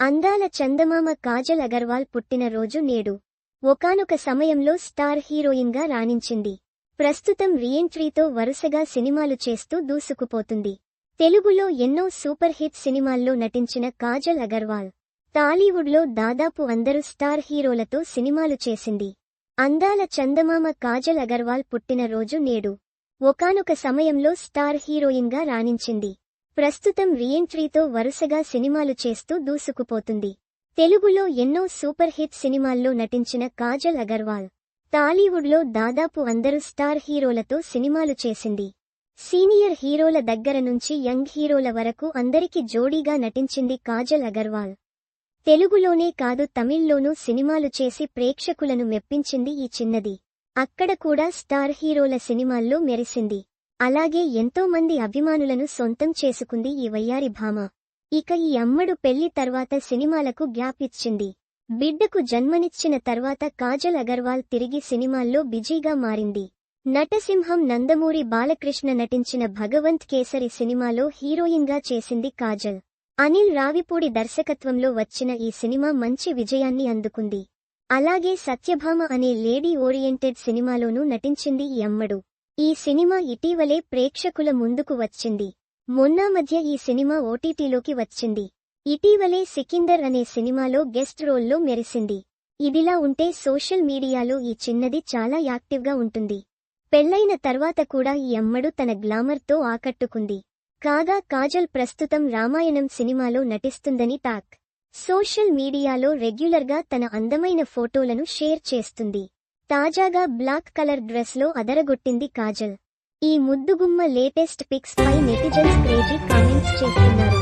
అందాల చందమామ కాజల్ అగర్వాల్ పుట్టినరోజు నేడు. ఒకానొక సమయంలో స్టార్ హీరోయిన్గా రాణించింది. ప్రస్తుతం రీఎంట్రీతో వరుసగా సినిమాలు చేస్తూ దూసుకుపోతుంది. తెలుగులో ఎన్నో సూపర్ హిట్ సినిమాల్లో నటించిన కాజల్ అగర్వాల్. టాలీవుడ్లో దాదాపు అందరు స్టార్ హీరోలతో సినిమాలు చేసింది. అందాల చందమామ కాజల్ అగర్వాల్ పుట్టినరోజు నేడు. ఒకానొక సమయంలో స్టార్ హీరోయిన్గా రాణించింది. ప్రస్తుతం రీఎంట్రీతో వరుసగా సినిమాలు చేస్తూ దూసుకుపోతుంది. తెలుగులో ఎన్నో సూపర్ హిట్ సినిమాల్లో నటించిన కాజల్ అగర్వాల్ టాలీవుడ్లో దాదాపు అందరు స్టార్ హీరోలతో సినిమాలు చేసింది. సీనియర్ హీరోల దగ్గర నుంచి యంగ్ హీరోల వరకు అందరికి జోడీగా నటించింది కాజల్ అగర్వాల్. తెలుగులోనే కాదు తమిళ్ళోనూ సినిమాలు చేసి ప్రేక్షకులను మెప్పించింది ఈ చిన్నది. అక్కడ కూడా స్టార్ హీరోల సినిమాల్లో మెరిసింది. అలాగే ఎంతో మంది అభిమానులను సొంతం చేసుకుంది ఈ వయ్యారి భామ. ఇక ఈ అమ్మడు పెళ్ళి తర్వాత సినిమాలకు గ్యాప్ ఇచ్చింది. బిడ్డకు జన్మనిచ్చిన తర్వాత కాజల్ అగర్వాల్ తిరిగి సినిమాల్లో బిజీగా మారింది. నటసింహం నందమూరి బాలకృష్ణ నటించిన భగవంత్ కేసరి సినిమాలో హీరోయిన్గా చేసింది కాజల్. అనిల్ రావిపూడి దర్శకత్వంలో వచ్చిన ఈ సినిమా మంచి విజయాన్ని అందుకుంది. అలాగే సత్యభామ అనే లేడీ ఓరియంటెడ్ సినిమాలోనూ నటించింది ఈ అమ్మడు. ఈ సినిమా ఇటీవలే ప్రేక్షకుల ముందుకు వచ్చింది. మొన్న మధ్య ఈ సినిమా ఓటీటీలోకి వచ్చింది. ఇటీవలే సికిందర్ అనే సినిమాలో గెస్ట్ రోల్లో మెరిసింది. ఇదిలా ఉంటే సోషల్ మీడియాలో ఈ చిన్నది చాలా యాక్టివ్గా ఉంటుంది. పెళ్ళైన తర్వాత కూడా ఈ అమ్మడు తన గ్లామర్తో ఆకట్టుకుంది. కాగా కాజల్ ప్రస్తుతం రామాయణం సినిమాలో నటిస్తుందని టాక్. సోషల్ మీడియాలో రెగ్యులర్గా తన అందమైన ఫోటోలను షేర్ చేస్తుంది. తాజాగా బ్లాక్ కలర్ డ్రెస్లో అదరగొట్టింది కాజల్. ఈ ముద్దుగుమ్మ లేటెస్ట్ పిక్స్ పై నెటిజన్స్ క్రేజీ కామెంట్స్ చేస్తున్నారు.